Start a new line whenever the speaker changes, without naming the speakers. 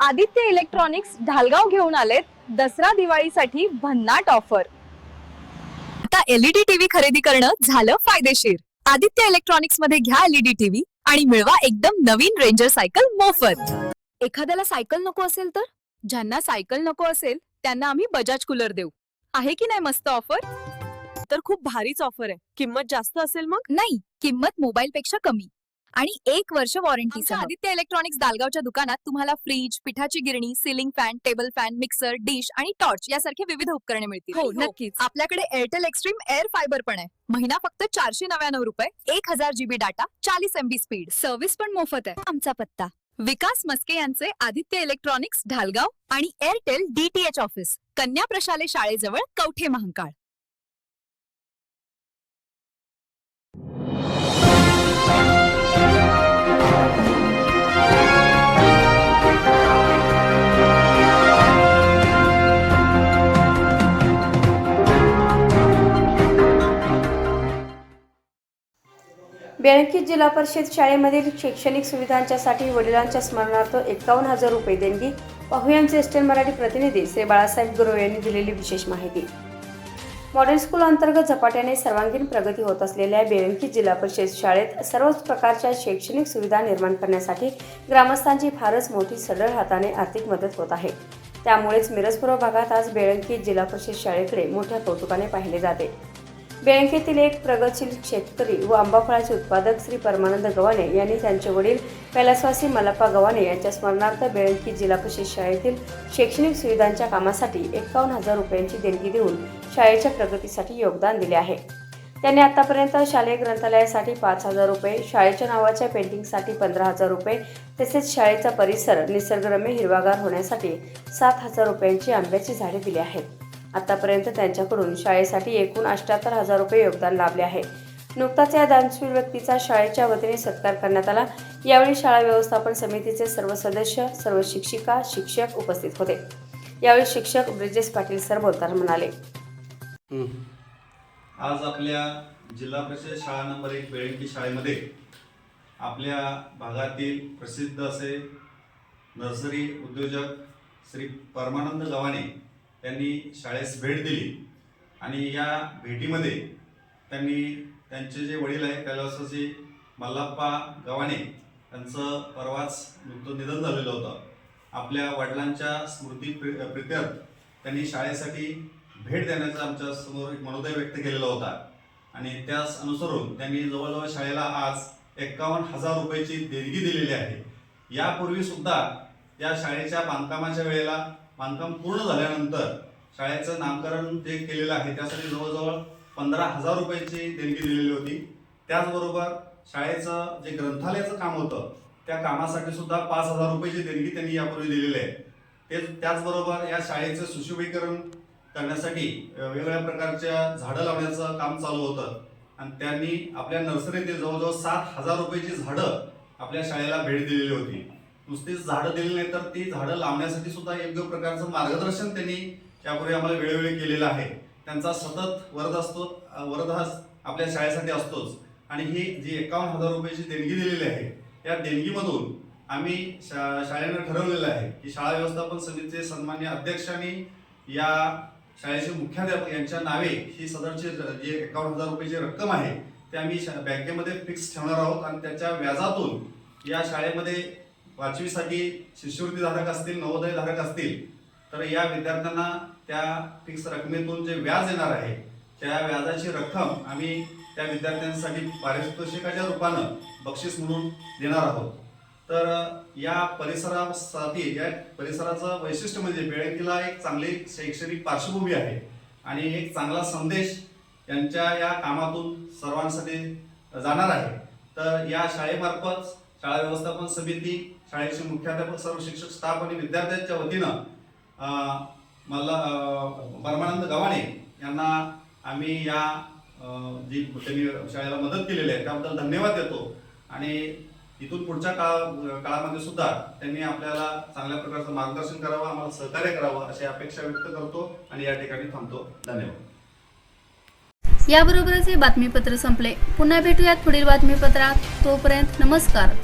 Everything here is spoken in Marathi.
आदित्य इलेक्ट्रॉनिक्स ढालगाव घेऊन आलेत दसरा दिवाळीसाठी भन्नाट ऑफर. आता एलईडी टीव्ही खरेदी करणं झालं फायदेशीर. आदित्य इलेक्ट्रॉनिक्समध्ये घ्या एलईडी टीव्ही आणि मिळवा एकदम नवीन रेंजर सायकल मोफत. एखाद्याला सायकल नको असेल तर? ज्यांना सायकल नको असेल त्यांना आम्ही बजाज कूलर देऊ. आहे की नाही मस्त ऑफर?
तर खूप भारीच ऑफर आहे. किंमत जास्त असेल मग?
नाही किंमत मोबाईल पेक्षा कमी. आणि एक वर्ष वॉरंटी आदित्य इलेक्ट्रॉनिक्स दालगावच्या दुकानात तुम्हाला फ्रीज पिठाची गिरणी ceiling fan table fan mixer dish आणि टॉर्च यासारखे विविध उपकरणे मिळतील.
हो,
आणि
नक्कीच.
आपल्याकडे एअरटेल एक्स्ट्रीम एअर फायबर पण आहे. महिना फक्त चारशे नव्याण्णव रुपये एक हजार जीबी डाटा चाळीस एमबी स्पीड सर्व्हिस पण मोफत आहे. आमचा पत्ता. विकास मस्के यांचे आदित्य इलेक्ट्रॉनिक्स ढालगाव आणि एअरटेल डीटीएच ऑफिस कन्या प्रशाले शाळेजवळ कवठे महांकाळ.
बेळंकी जिल्हा परिषद शाळेमधील शैक्षणिक सुविधांच्यासाठी वडिलांच्या स्मरणार्थ एकावन्न हजार रुपये देणगी पाहुयांचे ज्येष्ठ मराठी प्रतिनिधी श्री बाळासाहेब गुरव यांनी दिलेली विशेष माहिती. मॉडेल स्कूल अंतर्गत झपाट्याने सर्वांगीण प्रगती होत असलेल्या बेळंकी जिल्हा परिषद शाळेत सर्वच प्रकारच्या शैक्षणिक सुविधा निर्माण करण्यासाठी ग्रामस्थांची फारच मोठी सरळ हाताने आर्थिक मदत होत आहे. त्यामुळेच मिरजपूर्व भागात आज बेळंकी जिल्हा परिषद शाळेकडे मोठ्या कौतुकाने पाहिले जाते. बँकेतील एक प्रगतशील शेतकरी व आंबाफळाचे उत्पादक श्री परमानंद गव्हाणे यांनी त्यांचे वडील कैलासवासी मल्लप्पा गव्हाणे यांच्या स्मरणार्थ बेळंकी जिल्हा परिषद शाळेतील शैक्षणिक सुविधांच्या कामासाठी एकावन्न हजार रुपयांची देणगी देऊन शाळेच्या प्रगतीसाठी योगदान दिले आहे. त्यांनी आतापर्यंत शालेय ग्रंथालयासाठी पाच हजार रुपये शाळेच्या नावाच्या पेंटिंगसाठी पंधरा हजार रुपये तसेच शाळेचा परिसर निसर्गरम्य हिरवागार होण्यासाठी सात हजार रुपयांची आंब्याची झाडे दिली आहेत. आतापर्यंत त्यांच्याकडून शाळेसाठी एकूण अष्ट्याहत्तर हजार रुपये योगदान लाभले आहे. नुकताच या दानशूर व्यक्तीचा शाळेच्या वतीने सत्कार करण्यात आला. यावेळी शाळा व्यवस्थापन समितीचे सर्व सदस्य सर्व शिक्षिका शिक्षक उपस्थित होते. यावेळी शिक्षक ब्रिजेश पाटील सर बोलताना म्हणाले.
आज आपल्या जिल्हा परिषद शाळा नंबर एक बेळंकी शाळेमध्ये आपल्या भागातील प्रसिद्ध असे नर्सरी उद्योजक श्री परमानंद गव्हाणे त्यांनी शाळेस भेट दिली. आणि या भेटीमध्ये त्यांनी त्यांचे जे वडील आहे कैलासाचे मल्लाप्पा गव्हाणे त्यांचं परवाच नुकतं निधन झालेलं होतं. आपल्या वडिलांच्या स्मृती प्रित्यर्थ त्यांनी शाळेसाठी भेट देण्याचा आमच्यासमोर एक मनोदय व्यक्त केलेला होता. आणि त्यास अनुसरून त्यांनी जवळजवळ शाळेला आज एक्कावन्न हजार रुपयाची देणगी दिलेली आहे. यापूर्वी सुद्धा या शाळेच्या बांधकामाच्या वेळेला बांधकाम पूर्ण झाल्यानंतर शाळेचं नामकरण जे केलेलं आहे त्यासाठी जवळजवळ पंधरा हजार रुपयाची देणगी दिलेली होती. त्याचबरोबर शाळेचं जे ग्रंथालयाचं काम होतं त्या कामासाठी सुद्धा पाच हजार रुपयाची देणगी त्यांनी यापूर्वी दिलेली आहे. ते त्याचबरोबर या शाळेचं सुशोभीकरण करण्यासाठी वेगवेगळ्या प्रकारच्या झाडं लावण्याचं काम चालू होतं. आणि त्यांनी आपल्या नर्सरीतील जवळजवळ सात हजार रुपयाची झाडं आपल्या शाळेला भेट दिलेली होती. नुसतीच झाडं दिली नाही तर ती झाडं लावण्यासाठी सुद्धा योग्य प्रकारचं मार्गदर्शन त्यांनी त्यापूर्वी आम्हाला वेळोवेळी केलेलं आहे. त्यांचा सतत वरद असतो अ, आपल्या शाळेसाठी असतोच. आणि ही जी एकावन्न हजार रुपयाची देणगी दिलेली आहे या देणगीमधून आम्ही शा शाळेनं ठरवलेलं आहे की शाळा व्यवस्थापन समितीचे सन्मान्य अध्यक्षांनी या शाळेचे मुख्याध्यापक यांच्या नावे ही सदरची जी एकावन्न हजार रुपयाची रक्कम आहे ते आम्ही शा- बँकेमध्ये फिक्स ठेवणार आहोत आणि त्याच्या व्याजातून या शाळेमध्ये पाचवीसाठी शिष्यवृत्ती धारक असतील नवोदय धारक असतील तर या विद्यार्थ्यांना त्या फिक्स रकमेतून जे व्याज येणार आहे त्या व्याजाची रक्कम आम्ही त्या विद्यार्थ्यांसाठी पारितोषिकाच्या रूपानं बक्षीस म्हणून देणार आहोत. तर या परिसरासाठी या परिसराचं वैशिष्ट्य म्हणजे बेळकीला एक चांगली शैक्षणिक पार्श्वभूमी आहे आणि एक चांगला संदेश यांच्या या कामातून सर्वांसाठी जाणार आहे. तर या शाळेमार्फत शाळा व्यवस्थापन समिती शाळेचे मुख्याध्यापक सर्व शिक्षक स्टाफ आणि विद्यार्थ्यांच्या वतीनं मला परमानंद गव्हाणे यांना आम्ही या जी त्यांनी शाळेला मदत केलेली आहे त्याबद्दल धन्यवाद देतो. आणि इथून पुढच्या काळ काळामध्ये सुद्धा त्यांनी आपल्याला चांगल्या प्रकारचं मार्गदर्शन करावं आम्हाला सहकार्य करावं अशी अपेक्षा व्यक्त करतो आणि या ठिकाणी थांबतो. धन्यवाद.
याबरोबरच हे बातमीपत्र संपले. पुन्हा भेटूयात पुढील बातमीपत्रात. तोपर्यंत नमस्कार.